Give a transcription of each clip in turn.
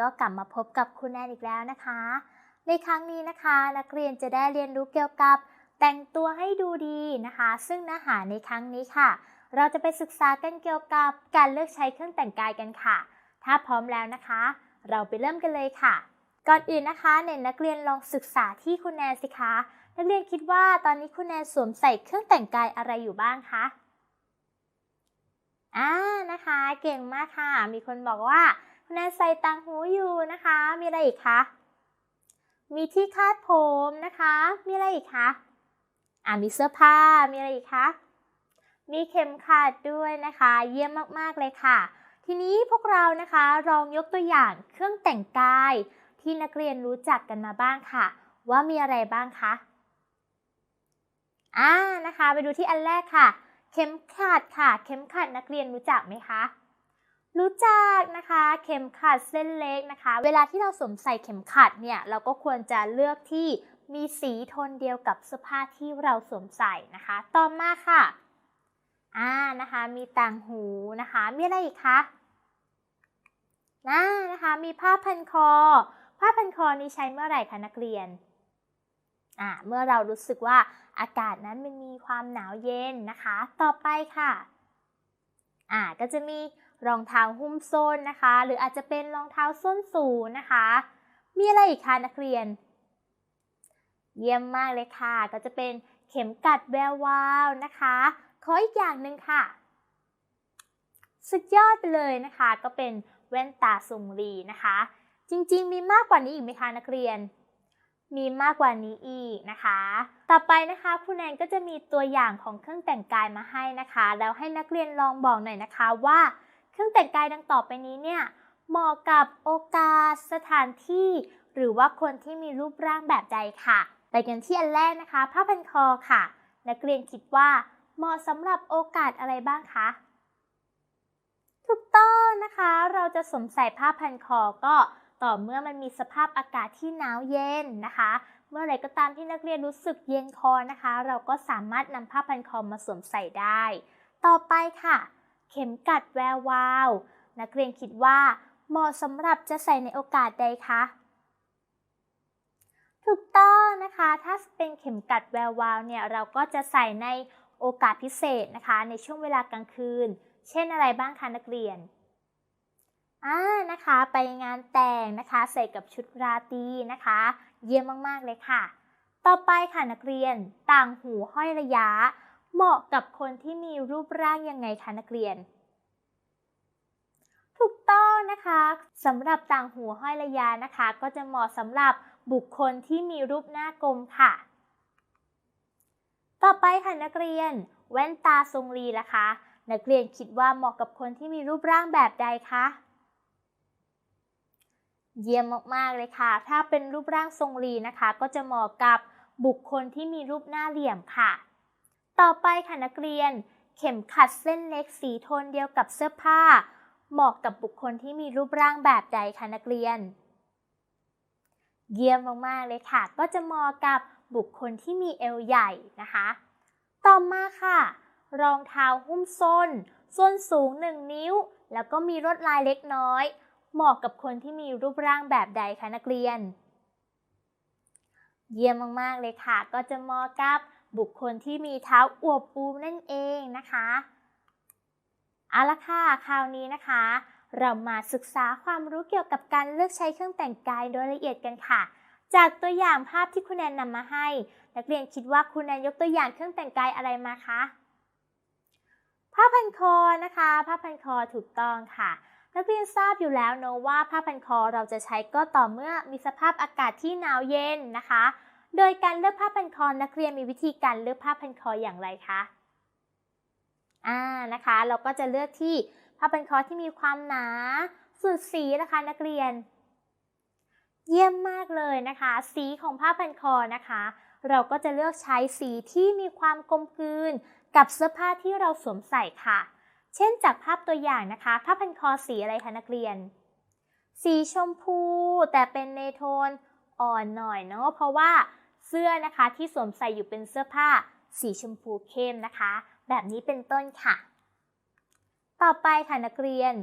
ก็กลับมาพบกับคุณแนนอีกแล้วนะคะ ในครั้งนี้นะคะ นักเรียนจะได้เรียนรู้เกี่ยวกับแต่งตัวให้ดูดีนะคะ ซึ่งเนื้อหาในครั้งนี้ค่ะ เราจะไปศึกษากันเกี่ยวกับการเลือกใช้เครื่องแต่งกายกันค่ะ ถ้าพร้อมแล้วนะคะ เราไปเริ่มกันเลยค่ะ ก่อนอื่นนะคะเนนักเรียนลองศึกษาที่คุณแนนสิคะนักเรียนคิดว่าตอนนี้คุณแนนสวมใส่เครื่องแต่งกายอะไรอยู่บ้างคะอ่านะคะ เก่งมากค่ะ มีคนบอกว่า คุณแนนใส่ต่างหูอยู่นะคะ มีอะไรอีกคะ มีที่คาดผมนะคะ มีอะไรอีกคะอ่ามีเสื้อผ้า มีอะไรอีกคะ มีเข็มขัดด้วยนะคะ เยี่ยมมากๆเลยค่ะ ทีนี้พวกเรานะคะลองยกตัวอย่างเครื่องแต่งกาย ที่นักเรียนรู้จักกันมาบ้างค่ะ ว่ามีอะไรบ้างคะอ่านะคะ ไปดูที่อันแรกค่ะ เข็มขัดค่ะ เข็มขัดนักเรียนรู้จักไหมคะ รู้จักนะคะเข็มขัดเส้นเล็กนะคะ เวลาที่เราสวมใส่เข็มขัดเนี่ยเราก็ควรจะเลือกที่มีสีโทนเดียวกับเสื้อผ้าที่เราสวมใส่นะคะ ต่อมาค่ะอ่านะคะ มีต่างหูนะคะ มีอะไรอีกคะน่านะคะมีผ้าพันคอ ผ้าพันคอนี้ใช้เมื่อไหร่คะนักเรียนอ่าเมื่อเรารู้สึกว่าอากาศนั้นมันมีความหนาวเย็นนะคะ ต่อไปค่ะอ่าก็จะมี รองเท้าหุ้มส้นนะคะ หรืออาจจะเป็นรองเท้าส้นสูงนะคะ มีอะไรอีกคะนักเรียน เยี่ยมมากเลยค่ะ ก็จะเป็นเข็มกัดแวววาวนะคะ ขออีกอย่างหนึ่งค่ะ สุดยอดไปเลยนะคะ ก็เป็นแว่นตาทรงรีนะคะ จริงๆ มีมากกว่านี้อีกไหมคะนักเรียน มีมากกว่านี้อีกนะคะ ต่อไปนะคะครูแนนก็จะมีตัวอย่างของเครื่องแต่งกายมาให้นะคะ แล้วให้นักเรียนลองบอกหน่อยนะคะว่า เครื่องแต่งกายดังต่อไปนี้เนี่ยเหมาะกับโอกาสสถานที่ หรือว่าคนที่มีรูปร่างแบบใดค่ะไปกันที่อันแรกนะคะ ผ้าพันคอค่ะ นักเรียนคิดว่า เหมาะสำหรับโอกาสอะไรบ้างคะถูกต้องนะคะ เราจะสวมใส่ผ้าพันคอก็ต่อเมื่อมันมีสภาพอากาศที่หนาวเย็นนะคะ เมื่อไรก็ตามที่นักเรียนรู้สึกเย็นคอนะคะ เราก็สามารถนำผ้าพันคอมาสวมใส่ได้ ต่อไปค่ะ เข็มกัดแวววาว นักเรียนคิดว่า เหมาะสำหรับจะใส่ในโอกาสใดคะ ถูกต้องนะคะ ถ้าเป็นเข็มกัดแวววาวเนี่ยเราก็จะใส่ในโอกาสพิเศษนะคะ ในช่วงเวลากลางคืน เช่นอะไรบ้างคะนักเรียนอ่านะคะ ไปงานแต่งนะคะ ใส่กับชุดราตรีนะคะ เยี่ยมมากๆเลยค่ะ ต่อไปค่ะนักเรียน ต่างหูห้อยระยะ เหมาะกับคนที่มีรูปร่างยังไงคะนักเรียน ถูกต้องนะคะสำหรับต่างหูห้อยระยะนะคะ ก็จะเหมาะสำหรับบุคคลที่มีรูปหน้ากลมค่ะ ต่อไปค่ะนักเรียน แว่นตาทรงรีล่ะคะ นักเรียนคิดว่าเหมาะกับคนที่มีรูปร่างแบบใดคะเยี่ยมมาก ๆ เลยค่ะ ถ้าเป็นรูปร่างทรงรีนะคะ ก็จะเหมาะกับบุคคลที่มีรูปหน้าเหลี่ยมค่ะ ต่อไปค่ะนักเรียน เข็มขัดเส้นเล็กสีโทนเดียวกับเสื้อผ้า เหมาะกับบุคคลที่มีรูปร่างแบบใดคะนักเรียน เยี่ยมมากๆเลยค่ะ ก็จะเหมาะกับบุคคลที่มีเอวใหญ่นะคะ ต่อมาค่ะ รองเท้าหุ้มส้น ส้นสูง 1 นิ้ว แล้วก็มีลวดลายเล็กน้อย เหมาะกับคนที่มีรูปร่างแบบใดคะนักเรียน เยี่ยมมากๆเลยค่ะ ก็จะเหมาะกับ บุคคลที่มีเท้าอวบอูมนั่นเองนะคะเอาละค่ะคราวนี้นะคะ เรามาศึกษาความรู้เกี่ยวกับการเลือกใช้เครื่องแต่งกายโดยละเอียดกันค่ะ จากตัวอย่างภาพที่คุณแนนนำมาให้ นักเรียนคิดว่าคุณแนนยกตัวอย่างเครื่องแต่งกายอะไรมาคะผ้าพันคอนะคะ ผ้าพันคอถูกต้องค่ะ นักเรียนทราบอยู่แล้วเนอะว่าผ้าพันคอเราจะใช้ก็ต่อเมื่อมีสภาพอากาศที่หนาวเย็นนะคะ โดยการเลือกผ้าพันคอนักเรียนมีวิธีการเลือกผ้าพันคออย่างไรคะอ่านะคะ เราก็จะเลือกที่ผ้าพันคอที่มีความหนาสุดสีนะคะนักเรียน เยี่ยมมากเลยนะคะ สีของผ้าพันคอนะคะ เราก็จะเลือกใช้สีที่มีความกลมกลืน กับเสื้อผ้าที่เราสวมใส่ค่ะ เช่นจากภาพตัวอย่างนะคะ ผ้าพันคอสีอะไรคะนักเรียน สีชมพูแต่เป็นในโทน อ่อนหน่อยเนาะเพราะว่าเสื้อนะคะที่สวมใส่อยู่เป็นเสื้อผ้าสีชมพูเข้มนะคะ แบบนี้เป็นต้นค่ะ ต่อไปค่ะนักเรียน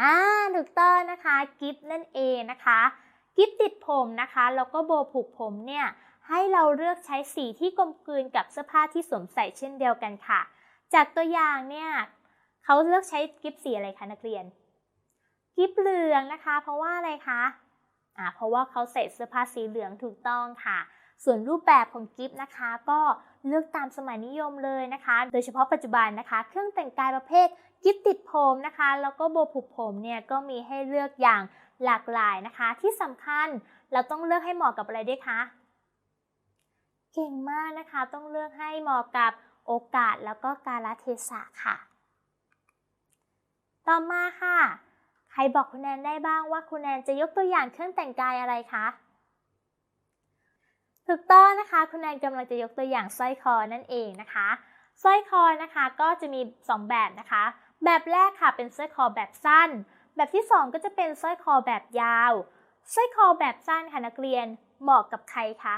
อ่าถูกต้องนะคะกิฟนั่นเองนะคะกิฟติดผมนะคะแล้วก็โบผูกผมเนี่ยให้เราเลือกใช้สีที่กลมกลืนกับเสื้อผ้าที่สวมใส่เช่นเดียวกันค่ะ จากตัวอย่างเนี่ยเขาเลือกใช้กิฟสีอะไรคะนักเรียน กิฟเหลืองนะคะ เพราะว่าอะไรคะ อ่าเพราะว่าเขาใส่เสื้อผ้าสีเหลืองถูกต้องค่ะ ส่วนรูปแบบของกิฟนะคะ ก็เลือกตามสมัยนิยมเลยนะคะ โดยเฉพาะปัจจุบันนะคะ เครื่องแต่งกายประเภทกิฟติดผมนะคะ แล้วก็โบผูกผมเนี่ยก็มีให้เลือกอย่างหลากหลายนะคะ ที่สำคัญเราต้องเลือกให้เหมาะกับอะไรด้วยคะ เก่งมากนะคะ ต้องเลือกให้เหมาะกับโอกาสแล้วก็กาลเทศะค่ะ ต่อมาค่ะ ครบอกคุณแนนได้บ้างว่าคุณแนนจะยกตัวอย่างเครื่องแต่งกายอะไรคะ ถูกต้องนะคะ คุณแนนกำลังจะยกตัวอย่างสร้อยคอนั่นเองนะคะ สร้อยคอนะคะก็จะมี 2 แบบนะคะ แบบแรกค่ะเป็นสร้อยคอแบบสั้น แบบที่ 2 ก็จะเป็นสร้อยคอแบบยาว สร้อยคอแบบสั้นค่ะนักเรียนเหมาะกับใครคะ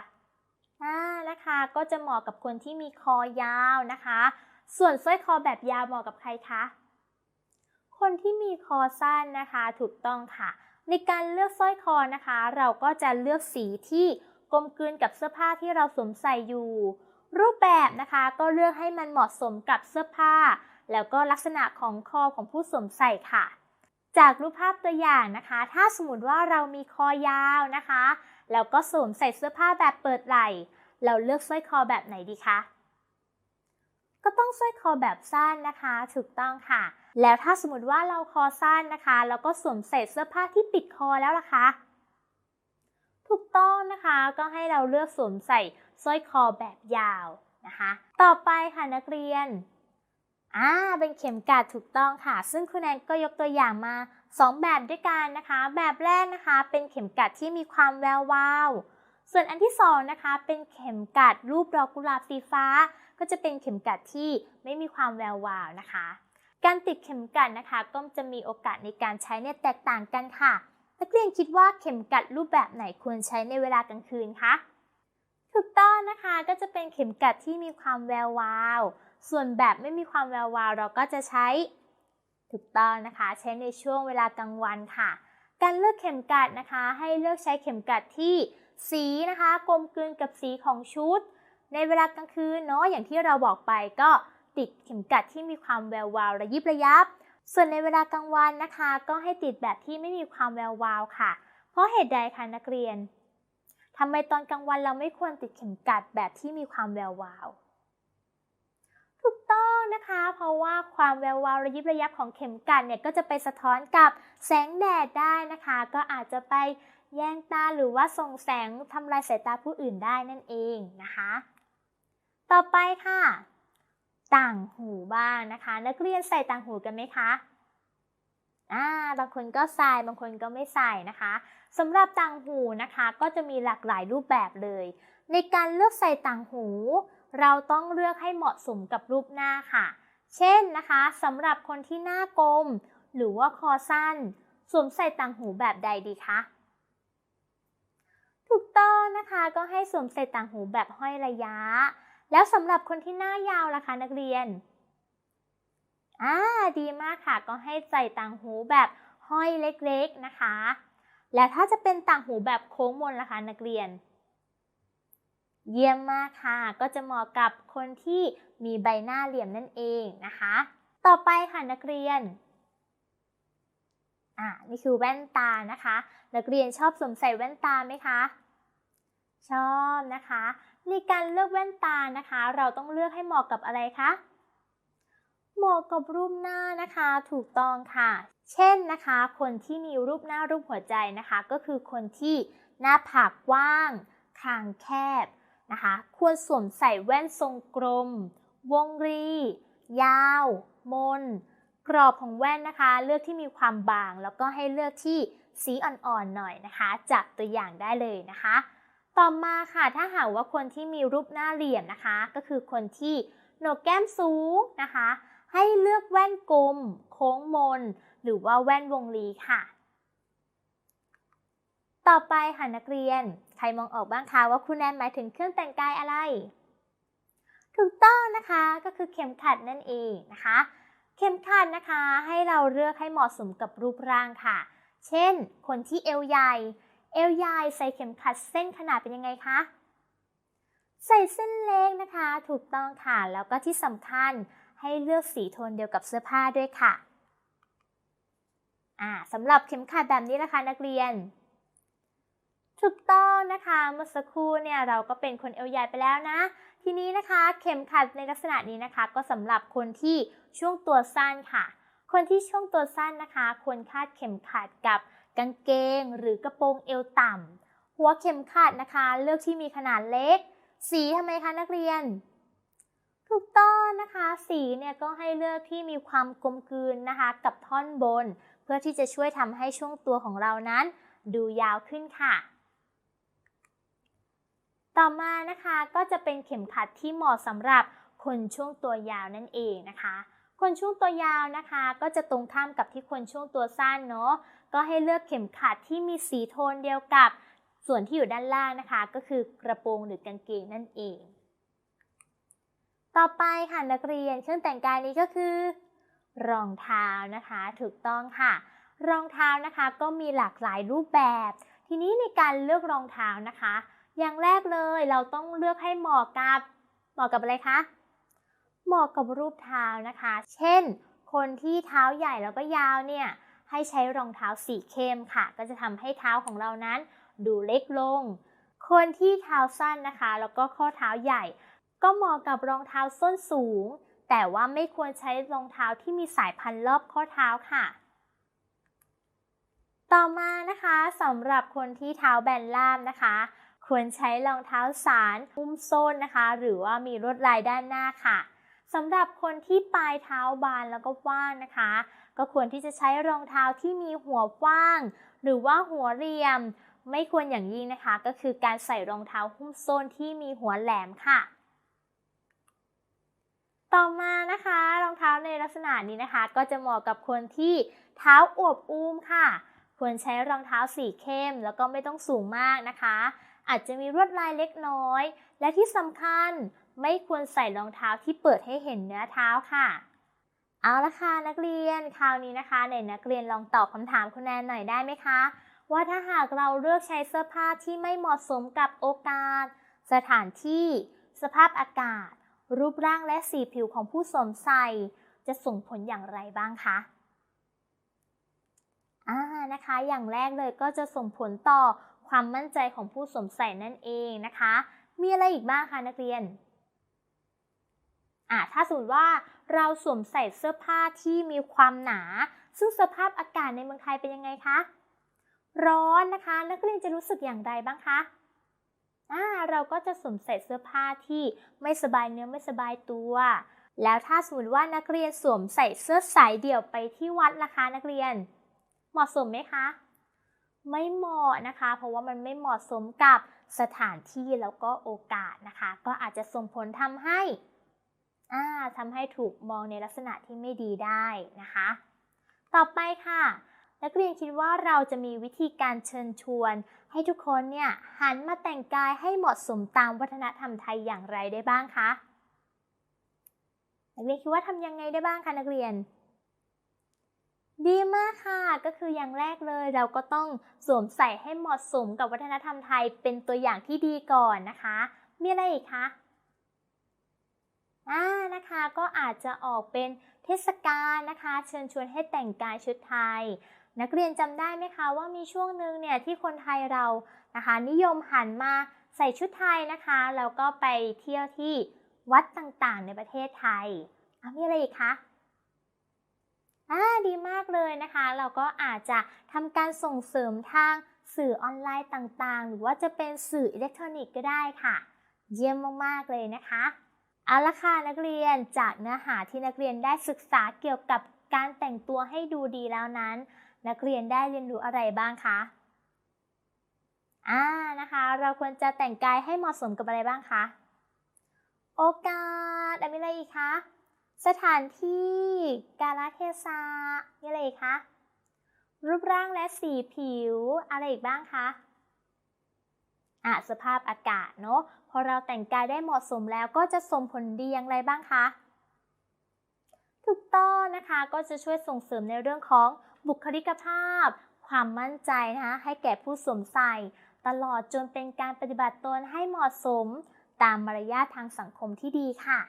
อ่านะคะก็จะเหมาะกับคนที่มีคอยาวนะคะ ส่วนสร้อยคอแบบยาวเหมาะกับใครคะ คนที่มีคอสั้นนะคะถูกต้องค่ะ ในการเลือกสร้อยคอนะคะ เราก็จะเลือกสีที่กลมกลืนกับเสื้อผ้าที่เราสวมใส่อยู่ รูปแบบนะคะก็เลือกให้มันเหมาะสมกับเสื้อผ้า แล้วก็ลักษณะของคอของผู้สวมใส่ค่ะ จากรูปภาพตัวอย่างนะคะ ถ้าสมมติว่าเรามีคอยาวนะคะแล้วก็สวมใส่เสื้อผ้าแบบเปิดไหล่เราเลือกสร้อยคอแบบไหนดีคะก็ต้องสร้อยคอแบบสั้นนะคะ ถูกต้องค่ะ แล้วถ้าสมมติว่าเราคอสั้นนะคะ แล้วก็สวมใส่เสื้อผ้าที่ปิดคอแล้วล่ะคะถูกต้องนะคะก็ให้เราเลือกสวมใส่สร้อยคอแบบยาวนะคะ ต่อไปค่ะนักเรียนอ่าเป็นเข็มกลัดถูกต้องค่ะ ซึ่งคุณแอนก็ยกตัวอย่างมา 2 แบบด้วยกันนะคะ แบบแรกนะคะ เป็นเข็มกลัดที่มีความแวววาว ส่วนอันที่2นะคะ เป็นเข็มกลัดรูปดอกกุหลาบสีฟ้า ก็จะเป็นเข็มกลัดที่ไม่มีความแวววาวนะคะ การติดเข็มกลัดนะคะ ก็จะมีโอกาสในการใช้เนี่ยแตกต่างกันค่ะ นักเรียนคิดว่าเข็มกลัดรูปแบบไหนควรใช้ในเวลากลางคืนคะ ถูกต้องนะคะก็จะเป็นเข็มกลัดที่มีความแวววาว ส่วนแบบไม่มีความแวววาวเราก็จะใช้ ถูกต้องนะคะ ใช้ในช่วงเวลากลางวันค่ะ การเลือกเข็มกลัดนะคะ ให้เลือกใช้เข็มกลัดที่สีนะคะกลมกลืนกับสีของชุด ในเวลากลางคืนเนาะอย่างที่เราบอกไปก็ ติดเข็มกลัดที่มีความแวววาวระยิบระยับ ส่วนในเวลากลางวันนะคะ ก็ให้ติดแบบที่ไม่มีความแวววาวค่ะ เพราะเหตุใดคะนักเรียนทำไมตอนกลางวันเราไม่ควรติดเข็มกลัดแบบที่มีความแวววาวถูกต้องนะคะ เพราะว่าความแวววาวระยิบระยับของเข็มกลัดเนี่ยก็จะไปสะท้อนกับแสงแดดได้นะคะ ก็อาจจะไปแย่งตาหรือว่าส่งแสงทำลายสายตาผู้อื่นได้นั่นเองนะคะ ต่อไปค่ะ ต่างหูบ้างนะคะ นักเรียนใส่ต่างหูกันไหมคะอ่าบางคนก็ใส่บางคนก็ไม่ใส่นะคะสำหรับต่างหูนะคะก็จะมีหลากหลายรูปแบบเลย ในการเลือกใส่ต่างหู เราต้องเลือกให้เหมาะสมกับรูปหน้าค่ะ เช่นนะคะสำหรับคนที่หน้ากลม หรือว่าคอสั้น สวมใส่ต่างหูแบบใดดีคะถูกต้องนะคะก็ให้สวมใส่ต่างหูแบบห้อยระยะ แล้วสำหรับคนที่หน้ายาวล่ะคะนักเรียน อ่า ดีมากค่ะ ก็ให้ใส่ต่างหูแบบห้อยเล็กๆนะคะ และถ้าจะเป็นต่างหูแบบโค้งมนล่ะคะนักเรียน เยี่ยมมากค่ะ ก็จะเหมาะกับคนที่มีใบหน้าเหลี่ยมนั่นเองนะคะ ต่อไปค่ะนักเรียน อ่า นี่คือแว่นตานะคะ นักเรียนชอบสวมใส่แว่นตาไหมคะ ชอบนะคะ ในการเลือกแว่นตานะคะ เราต้องเลือกให้เหมาะกับอะไรคะเหมาะกับรูปหน้านะคะถูกต้องค่ะ เช่นนะคะ คนที่มีรูปหน้ารูปหัวใจนะคะ ก็คือคนที่หน้าผากกว้าง คางแคบนะคะ ควรสวมใส่แว่นทรงกลม วงรี ยาว มน กรอบของแว่นนะคะ เลือกที่มีความบาง แล้วก็ให้เลือกที่สีอ่อนๆหน่อยนะคะ จากตัวอย่างได้เลยนะคะ ต่อมาค่ะถ้าหากว่าคนที่มีรูปหน้าเหลี่ยมนะคะ ก็คือคนที่โหนกแก้มสูงนะคะ ให้เลือกแว่นกลม โค้งมน หรือว่าแว่นวงรีค่ะ ต่อไปค่ะนักเรียน ใครมองออกบ้างคะว่าคุณแนนหมายถึงเครื่องแต่งกายอะไร ถูกต้องนะคะก็คือเข็มขัดนั่นเองนะคะ เข็มขัดนะคะให้เราเลือกให้เหมาะสมกับรูปร่างค่ะ เช่น คนที่เอวใหญ่ เอวใหญ่ใส่เข็มขัดเส้นขนาดเป็นยังไงคะใส่เส้นเล็กนะคะ ถูกต้องค่ะ แล้วก็ที่สำคัญให้เลือกสีโทนเดียวกับเสื้อผ้าด้วยค่ะอ่าสำหรับเข็มขัดแบบนี้นะคะนักเรียน ถูกต้องนะคะเมื่อสักครู่เนี่ยเราก็เป็นคนเอวใหญ่ไปแล้วนะ ทีนี้นะคะเข็มขัดในลักษณะนี้นะคะ ก็สำหรับคนที่ช่วงตัวสั้นค่ะ คนที่ช่วงตัวสั้นนะคะควรคาดเข็มขัดกับ กางเกง หรือกระโปรงเอวต่ำหัวเข็มขัดนะคะ เลือกที่มีขนาดเล็ก สีทำไมคะนักเรียน ถูกต้องนะคะ สีเนี่ยก็ให้เลือกที่มีความกลมกลืนนะคะ กับท่อนบน เพื่อที่จะช่วยทำให้ช่วงตัวของเรานั้น ดูยาวขึ้นค่ะต่อมานะคะก็จะเป็นเข็มขัดที่เหมาะสำหรับคนช่วงตัวยาวนั่นเองนะคะ คนช่วงตัวยาวนะคะ ก็จะตรงข้ามกับที่คนช่วงตัวสั้นเนาะ ก็ให้เลือกเข็มขัดที่มีสีโทนเดียวกับ ส่วนที่อยู่ด้านล่างนะคะ ก็คือกระโปรงหรือกางเกงนั่นเอง ต่อไปค่ะนักเรียนเครื่องแต่งกายนี้ก็คือ รองเท้านะคะ ถูกต้องค่ะ รองเท้านะคะก็มีหลากหลายรูปแบบ ทีนี้ในการเลือกรองเท้านะคะ อย่างแรกเลยเราต้องเลือกให้เหมาะกับเหมาะกับอะไรคะเหมาะกับรูปเท้านะคะ เช่น คนที่เท้าใหญ่แล้วก็ยาวเนี่ย ให้ใช้รองเท้าสีเข้มค่ะ ก็จะทำให้เท้าของเรานั้น ดูเล็กลง คนที่เท้าสั้นนะคะ แล้วก็ข้อเท้าใหญ่ ก็เหมาะกับรองเท้าส้นสูง แต่ว่าไม่ควรใช้รองเท้าที่มีสายพันรอบข้อเท้าค่ะ ต่อมานะคะสำหรับคนที่เท้าแบนล่ามนะคะ ควรใช้รองเท้าสารหุ้มส้นนะคะ หรือว่ามีลวดลายด้านหน้าค่ะสำหรับคนที่ปลายเท้าบานแล้วก็ว้างนะคะ ก็ควรที่จะใช้รองเท้าที่มีหัวกว้าง หรือว่าหัวเรียม ไม่ควรอย่างยิ่งนะคะ ก็คือการใส่รองเท้าหุ้มส้นที่มีหัวแหลมค่ะ ต่อมานะคะรองเท้าในลักษณะนี้นะคะ ก็จะเหมาะกับคนที่เท้าอวบอุ้มค่ะ ควรใช้รองเท้าสีเข้ม แล้วก็ไม่ต้องสูงมากนะคะ อาจจะมีลวดลายเล็กน้อย และที่สำคัญไม่ควรใส่รองเท้าที่เปิดให้เห็นเนื้อเท้าค่ะ เอาละค่ะนักเรียนคราวนี้นะคะในนักเรียนลองตอบคำถามคุณแนนหน่อยได้ไหมคะ ว่าถ้าหากเราเลือกใช้เสื้อผ้าที่ไม่เหมาะสมกับโอกาส สถานที่ สภาพอากาศ รูปร่างและสีผิวของผู้สวมใส่ จะส่งผลอย่างไรบ้างคะอ่านะคะ อย่างแรกเลยก็จะส่งผลต่อความมั่นใจของผู้สวมใส่นั่นเองนะคะ มีอะไรอีกบ้างคะนักเรียนอ่าถ้าสมมติว่า เราสวมใส่เสื้อผ้าที่มีความหนา ซึ่งสภาพอากาศในเมืองไทยเป็นยังไงคะ ร้อนนะคะ นักเรียนจะรู้สึกอย่างไรบ้างคะอ่าเราก็จะสวมใส่เสื้อผ้าที่ไม่สบายเนื้อไม่สบายตัว แล้วถ้าสมมติว่านักเรียนสวมใส่เสื้อสายเดี่ยวไปที่วัดล่ะคะนักเรียน เหมาะสมไหมคะ ไม่เหมาะนะคะ เพราะว่ามันไม่เหมาะสมกับสถานที่แล้วก็โอกาสนะคะ ก็อาจจะส่งผลทำให้ ทำให้ถูกมองในลักษณะที่ไม่ดีได้นะคะ ต่อไปค่ะนักเรียนคิดว่าเราจะมีวิธีการเชิญชวน ให้ทุกคนเนี่ยหันมาแต่งกายให้เหมาะสมตามวัฒนธรรมไทยอย่างไรได้บ้างคะ นักเรียนคิดว่าทำยังไงได้บ้างคะนักเรียน ดีมากค่ะ ก็คืออย่างแรกเลยเราก็ต้องสวมใส่ให้เหมาะสมกับวัฒนธรรมไทยเป็นตัวอย่างที่ดีก่อนนะคะ มีอะไรอีกคะ อ่านะคะก็อาจจะออกเป็นเทศกาลนะคะ เชิญชวนให้แต่งกายชุดไทย นักเรียนจำได้ไหมคะว่ามีช่วงหนึ่งเนี่ยที่คนไทยเรานะคะ นิยมหันมาใส่ชุดไทยนะคะแล้วก็ไปเที่ยวที่วัดต่างๆ ในประเทศไทยอะมีอะไรอีกคะอ่าดีมากเลยนะคะ เราก็อาจจะทำการส่งเสริมทางสื่อออนไลน์ต่างๆ หรือว่าจะเป็นสื่ออิเล็กทรอนิกส์ก็ได้ค่ะ เยี่ยมมากๆเลยนะคะ เอาละค่ะนักเรียนจากเนื้อหาที่นักเรียนได้ศึกษาเกี่ยวกับการแต่งตัวให้ดูดีแล้วนั้น นักเรียนได้เรียนรู้อะไรบ้างคะอ่านะคะ เราควรจะแต่งกายให้เหมาะสมกับอะไรบ้างคะโอกาสอะไรอะไรอีกคะสถานที่ กาลเทศะมีอะไรอีกคะรูปร่างและสีผิวอะไรอีกบ้างคะอะสภาพอากาศเนาะ พอเราแต่งกายได้เหมาะสมแล้วก็จะส่งผลดีอย่างไรบ้างคะ ถูกต้องนะคะก็จะช่วยส่งเสริมในเรื่องของบุคลิกภาพ ความมั่นใจนะคะให้แก่ผู้สวมใส่ ตลอดจนเป็นการปฏิบัติตนให้เหมาะสม ตามมารยาททางสังคมที่ดีค่ะ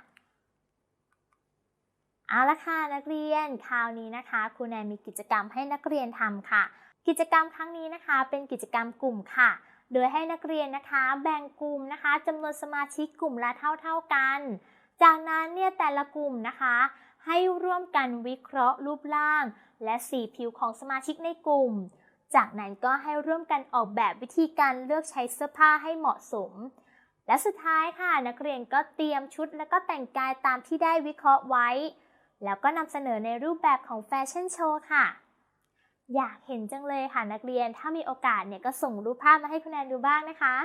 เอาละค่ะนักเรียนคราวนี้นะคะครูแนนมีกิจกรรมให้นักเรียนทำค่ะ กิจกรรมครั้งนี้นะคะ เป็นกิจกรรมกลุ่มค่ะ โดยให้นักเรียนนะคะแบ่งกลุ่มนะคะจำนวนสมาชิกกลุ่มละเท่า ๆกัน จากนั้นเนี่ยแต่ละกลุ่มนะคะ ให้ร่วมกันวิเคราะห์รูปร่าง และสีผิวของสมาชิกในกลุ่ม จากนั้นก็ให้ร่วมกันออกแบบวิธีการเลือกใช้เสื้อผ้าให้เหมาะสม และสุดท้ายค่ะ นักเรียนก็เตรียมชุดแล้วก็แต่งกายตามที่ได้วิเคราะห์ไว้ แล้วก็นำเสนอในรูปแบบของแฟชั่นโชว์ค่ะ อยากเห็นจังเลยค่ะนักเรียน ถ้ามีโอกาสเนี่ยก็ส่งรูปภาพมาให้คุณแนนดูบ้างนะคะ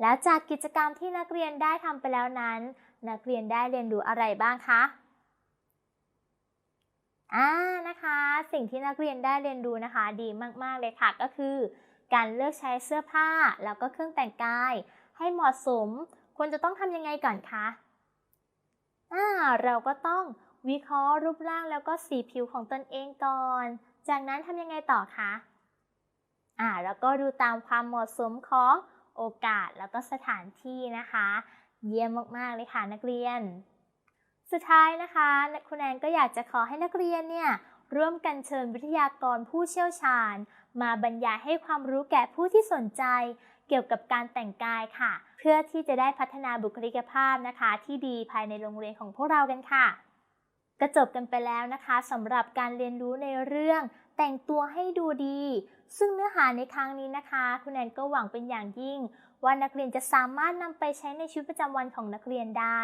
แล้วจากกิจกรรมที่นักเรียนได้ทำไปแล้วนั้น นักเรียนได้เรียนรู้อะไรบ้างคะอ่านะคะ สิ่งที่นักเรียนได้เรียนรู้นะคะ ดีมากๆเลยค่ะ ก็คือ การเลือกใช้เสื้อผ้าแล้วก็เครื่องแต่งกาย ให้เหมาะสมควรจะต้องทำยังไงก่อนคะอ่าเราก็ต้อง วิเคราะห์รูปร่างแล้วก็สีผิวของตนเองก่อน จากนั้นทำยังไงต่อคะ อ่า แล้วก็ดูตามความเหมาะสมของโอกาสแล้วก็สถานที่นะคะ เยี่ยมมากๆเลยค่ะนักเรียน สุดท้ายนะคะคุณแอนก็อยากจะขอให้นักเรียนเนี่ยร่วมกันเชิญวิทยากรผู้เชี่ยวชาญ มาบรรยายให้ความรู้แก่ผู้ที่สนใจ เกี่ยวกับการแต่งกายค่ะ เพื่อที่จะได้พัฒนาบุคลิกภาพนะคะ ที่ดีภายในโรงเรียนของพวกเรากันค่ะ ก็จบกันไปแล้วนะคะสำหรับการเรียนรู้ในเรื่องแต่งตัวให้ดูดี ซึ่งเนื้อหาในครั้งนี้นะคะ คุณแอนก็หวังเป็นอย่างยิ่ง ว่านักเรียนจะสามารถนำไปใช้ในชีวิตประจำวันของนักเรียนได้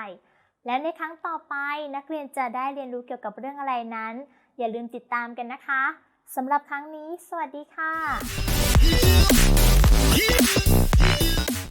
และในครั้งต่อไปนักเรียนจะได้เรียนรู้เกี่ยวกับเรื่องอะไรนั้น อย่าลืมติดตามกันนะคะสำหรับครั้งนี้ สวัสดีค่ะ